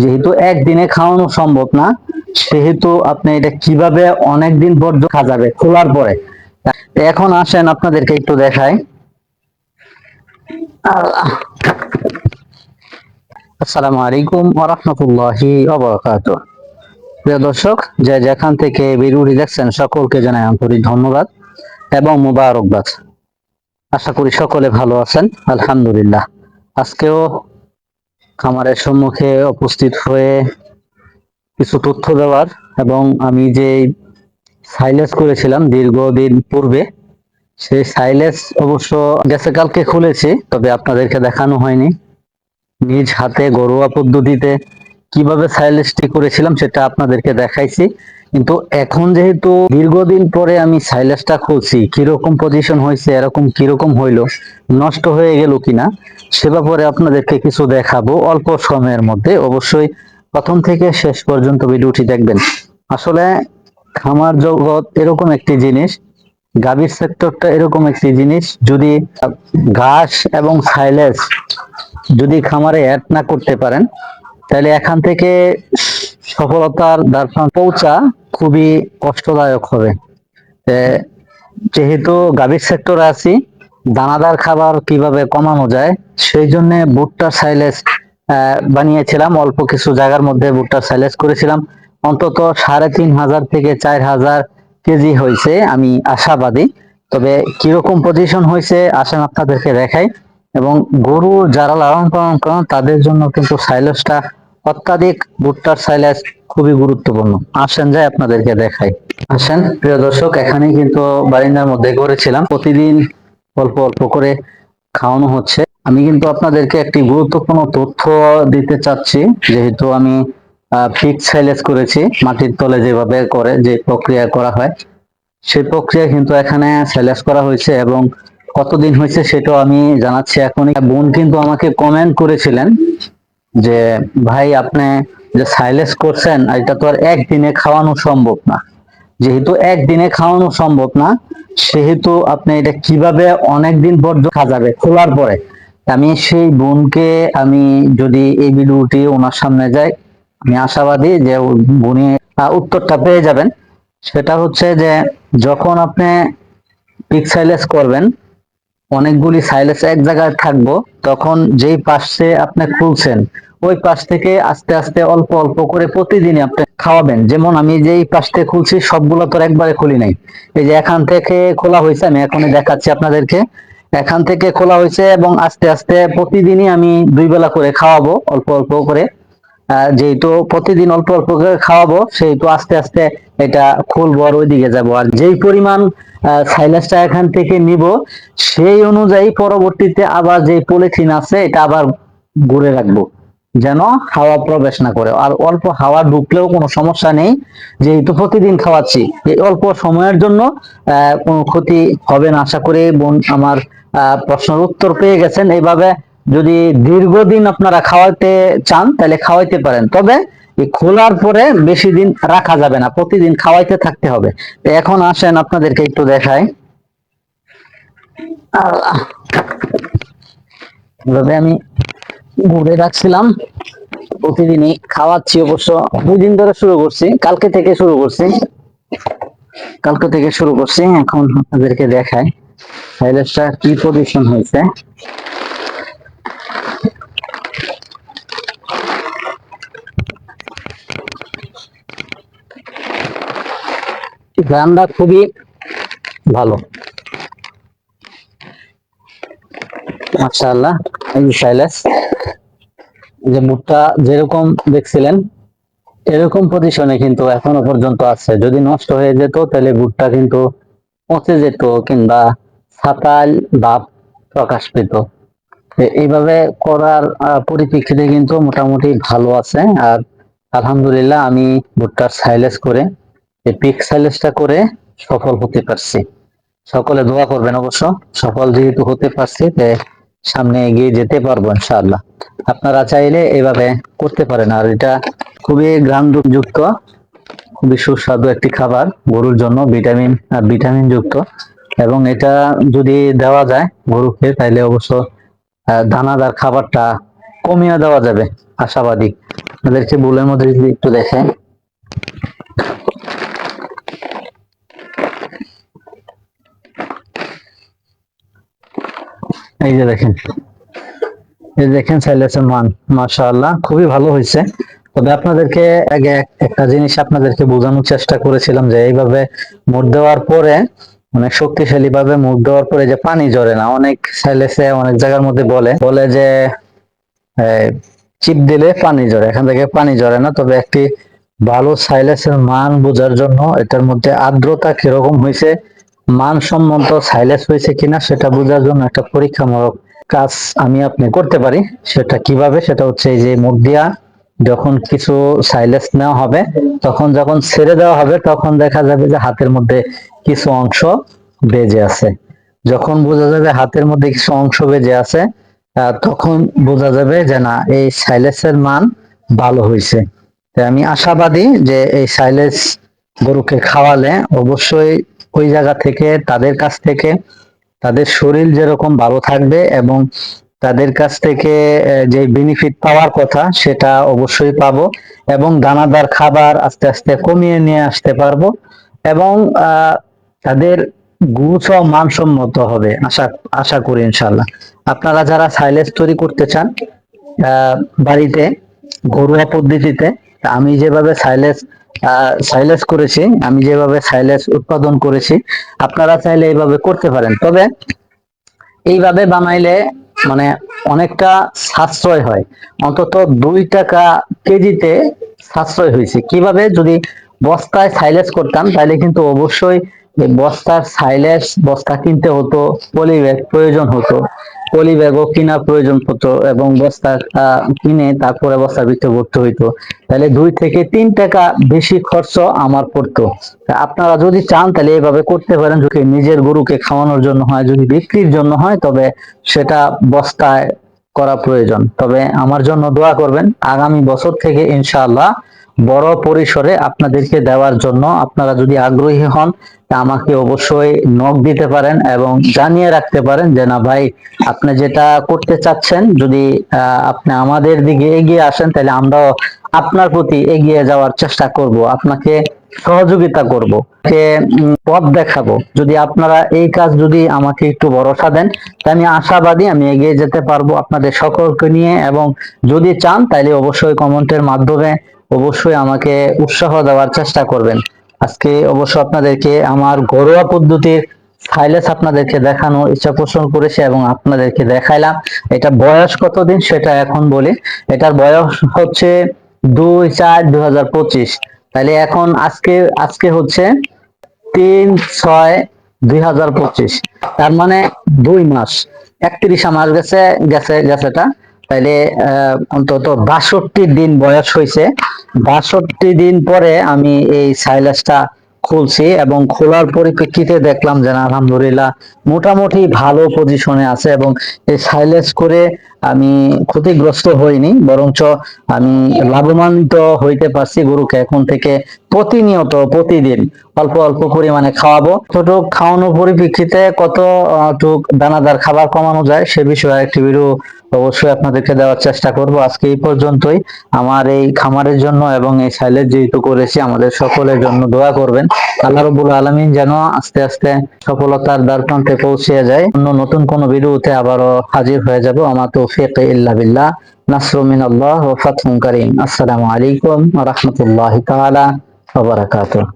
যেহেতু একদিনে খাওয়ানো সম্ভব না, সেহেতু আপনি এটা কীভাবে অনেক দিন পর্যন্ত খাওয়া যাবে খোলার পরে। এখন আসেন আপনাদেরকে একটু দেখাই। আসসালামু আলাইকুম ওয়া রাহমাতুল্লাহি ওয়া বারাকাতুহু। প্রিয় দর্শক, যে যেখান থেকে ভিডিওটি দেখছেন, সকলকে জানাই আন্তরিক ধন্যবাদ এবং মুবারকবাদ। আশা করি সকলে ভালো আছেন, আলহামদুলিল্লাহ। আজকেও খামারের সম্মুখে উপস্থিত হয়ে কিছু তথ্য দেওয়ার এবং আমি যে সাইলেস করেছিলাম দীর্ঘদিন পূর্বে, সেই সাইলেস অবশ্য গেছে কালকে খুলেছি, তবে আপনাদেরকে দেখানো হয়নি। নিজ হাতে ঘরোয়া পদ্ধতিতে কীভাবে সাইলেসটি করেছিলাম সেটা আপনাদেরকে দেখাইছি। কিন্তু এখন যেহেতু দীর্ঘদিন পরে আমি সাইলেসটা খুলছি, কীরকম পজিশন হয়েছে, এরকম কীরকম হইল, নষ্ট হয়ে গেল কিনা, সে ব্যাপারে আপনাদেরকে কিছু দেখাবো অল্প সময়ের মধ্যে। অবশ্যই প্রথম থেকে শেষ পর্যন্ত ভিডিওটি দেখবেন। আসলে খামার জগৎ এরকম একটি জিনিস, গাভীর সেক্টরটা এরকম একটি জিনিস, যদি ঘাস এবং সাইলেস যদি খামারে অ্যাড না করতে পারেন, তাহলে এখান থেকে সফলতার প্রান্তে পৌঁছা খুবই কষ্টদায়ক হবে। যেহেতু গাভীর সেক্টরে আছি দানাদার খাবার কীভাবে কমানো যায় সেই জন্য ভুট্টা সাইলেস আহ, বানিয়েছিলাম। অল্প কিছু জায়গার মধ্যে ভুট্টা সাইলেস করেছিলাম। অন্তত সাড়ে তিন হাজার থেকে চার হাজার কেজি হয়েছে আমি আশাবাদী। তবে কীরকম পজিশন হয়েছে আসেন আপনাদেরকে দেখাই। এবং গরু যারা লালন পালন করেন তাদের জন্য কিন্তু সাইলেসটা অত্যাধিক ভুট্টার সাইলেস খুবই গুরুত্বপূর্ণ। আসেন যাই আপনাদেরকে দেখাই। আসেন, প্রিয় দর্শক এখানে কিন্তু বারিন্দার মধ্যে করেছিলাম প্রতিদিন অল্প অল্প করে খাওয়ানো হচ্ছে। আমি কিন্তু আপনাদেরকে একটি গুরুত্বপূর্ণ তথ্য দিতে চাচ্ছি। যেহেতু আমি ফিক্স সাইলেস করেছি, মাটির তলে যেভাবে করে, যে প্রক্রিয়া করা হয়, সেই প্রক্রিয়া কিন্তু এখানে সাইলেস করা হয়েছে এবং কতদিন হয়েছে সেটাও আমি জানাচ্ছি এখনই। বোন কিন্তু আমাকে কমেন্ট করেছিলেন যে, ভাই, আপনি যে সাইলেস করছেন, এটা তো আর একদিনে খাওয়ানো সম্ভব না। যেহেতু একদিনে খাওয়ানো সম্ভব না, সেহেতু আপনি এটা কীভাবে অনেক দিন পর্যন্ত খাওয়া যাবে খোলার পরে? আমি সেই বোনকে, আমি যদি এই ভিডিওটি ওনার সামনে যাই, আমি আশাবাদী যে উনি উত্তরটা পেয়ে যাবেন। সেটা হচ্ছে যে, যখন আপনি পিক সাইলেস করবেন অনেকগুলি সাইলেস এক জায়গায় থাকব, তখন যেই পাশে আপনি খুলছেন, ওই পাশ থেকে আস্তে আস্তে অল্প অল্প করে প্রতিদিনই আপনি খাওয়াবেন। যেমন আমি যেই পাশ থেকে খুলছি, সবগুলো তো একবারে খুলি নাই। এই যে এখান থেকে খোলা হয়েছে, আমি এখনই দেখাচ্ছি আপনাদেরকে। এখান থেকে খোলা হয়েছে এবং আস্তে আস্তে প্রতিদিনই আমি দুই বেলা করে খাওয়াবো, অল্প অল্প করে। যেহেতু প্রতিদিন অল্প অল্প করে খাওয়াবো, সেহেতু আস্তে আস্তে এটা খুলবো আর ওইদিকে যাব। আর যেই পরিমাণ সাইলাসটা এখান থেকে নিব, সেই অনুযায়ী পরবর্তীতে আবার যে পলিথিন আছে, এটা আবার ঘুরে রাখব, যেন হাওয়া প্রবেশ না করে। আর অল্প হাওয়া ঢুকলেও কোনো সমস্যা নেই, যেহেতু প্রতিদিন খাওয়াচ্ছি। এই অল্প সময়ের জন্য কোনো ক্ষতি হবে না। আশা করি বোন আমার প্রশ্নের উত্তর পেয়ে গেছেন। এইভাবে যদি দীর্ঘদিন আপনারা খাওয়াতে চান, তাহলে খাওয়াইতে পারেন। তবে খোলার পরে বেশি দিন রাখা যাবে না, প্রতিদিন খাওয়াইতে থাকতে হবে। এখন আসেন আপনাদেরকে একটু দেখাই। এভাবে আমি ঘুরে রাখছিলাম। প্রতিদিনই খাওয়াচ্ছি অবশ্য। দুই দিন ধরে শুরু করছি। কালকে থেকে শুরু করছি। কালকে থেকে শুরু করছি। এখন আপনাদেরকে দেখাই। সাইলেসটা কি পজিশন হয়েছে? গ্রামটা খুবই ভালো। যে যেরকম দেখছিলেন, এরকম পজিশনে কিন্তু এখনও পর্যন্ত আছে। যদি নষ্ট হয়ে যেত, তাহলে কিন্তু পচে যেত কিংবা ছাতাল ভাব প্রকাশ পেত। এইভাবে করার পরিপ্রেক্ষিতে কিন্তু মোটামুটি ভালো আছে। আর আলহামদুলিল্লাহ আমি ভুট্টার সাইলেস করে এই পিক সাইলেসটা করে সফল হতে পারছি। সকলে দোয়া করবেন অবশ্য, সফল যেহেতু হতে পারছি সামনে এগিয়ে যেতে পারব ইনশাআল্লাহ। আপনারা চাইলে এভাবে করতে পারেন, আর এটা খুবই গ্রাম যুক্ত খুবই সুস্বাদু একটি খাবার, গরুর জন্য ভিটামিন আর ভিটামিন যুক্ত এবং এটা যদি দেওয়া যায় গরুকে, তাইলে অবশ্য দানাদার খাবারটা কমিয়ে দেওয়া যাবে, আশাবাদী। আপনাদেরকে বুলের মধ্যে যদি একটু দেখেন। এই যে দেখেন। এই যে দেখেন সাইলেসের মান, মাশাআল্লাহ, খুবই ভালো হয়েছে। তবে আপনাদেরকে আগে একটা জিনিস আপনাদেরকে বোঝানোর চেষ্টা করেছিলাম যে, এইভাবে মুড় দেওয়ার পরে অনেক শক্তিশালী ভাবে মুড় দেওয়ার পরে যে পানি ঝরে না, অনেক সাইলেসে অনেক জায়গার মধ্যে বলে বলে যে চিপ দিলে পানি ঝরে, এখান থেকে পানি ঝরে না। তবে একটি ভালো সাইলেসের মান বোঝার জন্য এটার মধ্যে আর্দ্রতা কীরকম হয়েছে মানসম্মত সাইলেস হয়েছে কিনা সেটা বোঝার জন্য একটা পরীক্ষামূলক কাজ আমি আপনি করতে পারি। সেটা কীভাবে? সেটা হচ্ছে এই যে মুখ দিয়া যখন কিছু সাইলেস নেওয়া হবে, তখন যখন ছেড়ে দেওয়া হবে, তখন দেখা যাবে যে হাতের মধ্যে কিছু অংশ বেজে আছে। যখন বোঝা যাবে হাতের মধ্যে কিছু অংশ বেজে আছে তখন বোঝা যাবে যে না, এই সাইলেসের মান ভালো হয়েছে। আমি আশাবাদী যে এই সাইলেস গরুকে খাওয়ালে অবশ্যই ওই জায়গা থেকে, তাদের কাছ থেকে, তাদের শরীর যেরকম ভালো থাকবে এবং তাদের কাছ থেকে যে বেনিফিট পাওয়ার কথা, সেটা অবশ্যই পাবো এবং দানাদার খাবার আস্তে আস্তে কমিয়ে নিয়ে আসতে পারব এবং তাদের গুছ মানসম্মত হবে, আশা আশা করি ইনশাল্লাহ আপনারা যারা সাইলেজ তৈরি করতে চান বাড়িতে, ঘরোয়া পদ্ধতিতে আমি যেভাবে সাইলেজ সাইলেজ করেছি, আমি যেভাবে সাইলেজ উৎপাদন করেছি, আপনারা চাইলে এইভাবে করতে পারেন। তবে এইভাবে বানাইলে মানে অনেকটা সাশ্রয় হয়। অন্তত দুই টাকা কেজিতে সাশ্রয় হয়েছে। কীভাবে? যদি বস্তায় সাইলেজ করতাম, তাহলে কিন্তু অবশ্যই বস্তার সাইলেজ বস্তা কিনতে হতো পলি ব্যাগ প্রয়োজন হতো। পলি ব্যাগও কিনা প্রয়োজন হতো এবং বস্তা কিনে তারপরে বস্তার ভিতরে ভরতে হইতো। তাহলে দুই থেকে তিন টাকা বেশি খরচ আমার পড়তো। আপনারা যদি চান, তাহলে এভাবে করতে পারেন। যদি নিজের গরুকে খাওয়ানোর জন্য হয়, যদি বিক্রির জন্য হয়, তবে সেটা বস্তায় করা প্রয়োজন। তবে আমার জন্য দোয়া করবেন, আগামী বছর থেকে ইনশাআল্লাহ বড় পরিসরে আপনাদেরকে দেওয়ার জন্য আপনারা যদি আগ্রহী হন তা আমাকে অবশ্যই নক দিতে পারেন এবং জানিয়ে রাখতে পারেন যে না ভাই আপনি যেটা করতে চাচ্ছেন যদি আপনি আমাদের দিকে এগিয়ে আসেন তাহলে আমরাও আপনার প্রতি এগিয়ে যাওয়ার চেষ্টা করব আপনাকে সহযোগিতা করব উম, পথ দেখাবো। যদি আপনারা এই কাজ যদি আমাকে একটু ভরসা দেন আমি আশাবাদী আমি এগিয়ে যেতে পারব আপনাদের সকলকে নিয়ে এবং যদি চান তাহলে অবশ্যই কমেন্টের মাধ্যমে অবশ্যই আমাকে উৎসাহ দেওয়ার চেষ্টা করবেন। আজকে অবশ্য আপনাদেরকে আমার ঘরোয়া পদ্ধতির সাইলেস আপনাদেরকে দেখানোর ইচ্ছা পোষণ করেছে এবং আপনাদেরকে দেখাইলাম। এটা বয়স কতদিন সেটা এখন বলি। এটার বয়স হচ্ছে দুই চার দুই হাজার পঁচিশ। তাহলে এখন আজকে আজকে হচ্ছে তিন ছয় দুই হাজার পঁচিশ। তার মানে দুই মাস। একত্রিশ মাস গেছে গেছে, গেছেটা। তাইলে অন্তত বাষট্টি দিন বয়স হয়েছে বাষট্টি দিন পরে আমি এই সাইলেসটা খুলছি এবং খোলার পরিপ্রেক্ষিতে দেখলাম যে, আলহামদুলিল্লাহ, মোটামুটি ভালো পজিশনে আছে এবং এই সাইলেস করে আমি ক্ষতিগ্রস্ত হইনি, বরঞ্চ আমি লাভবান্বিত হইতে পারছি গরুকে এখন থেকে প্রতিনিয়ত, প্রতিদিন। অল্প অল্প পরিমাণে খাওয়াবো। ছোটুক খাওয়ানোর পরিপ্রেক্ষিতে কত টুক দানাদার খাবার কমানো যায় সে বিষয়ে একটি ভিডিও অবশ্যই আপনাদেরকে দেওয়ার চেষ্টা করব। আজকে এই পর্যন্তই। আমার এই খামারের জন্য এবং এই সাইলেজ যেহেতু করেছি, আমাদের সকলের জন্য দোয়া করবেন। আল্লাহ রবুল আলমিন যেন আস্তে আস্তে সফলতার দ্বার প্রান্তে পৌঁছে যায়। অন্য নতুন কোনো ভিডিওতে আবারও হাজির হয়ে যাব। আমার তৌফিক ইল্লা বিল্লাহ। নাসরু মিনাল্লাহ ওয়া ফাতহুন কারীম। আসসালামু আলাইকুম রাহমাতুল্লাহি তাআলা ওয়া বারাকাতুহু।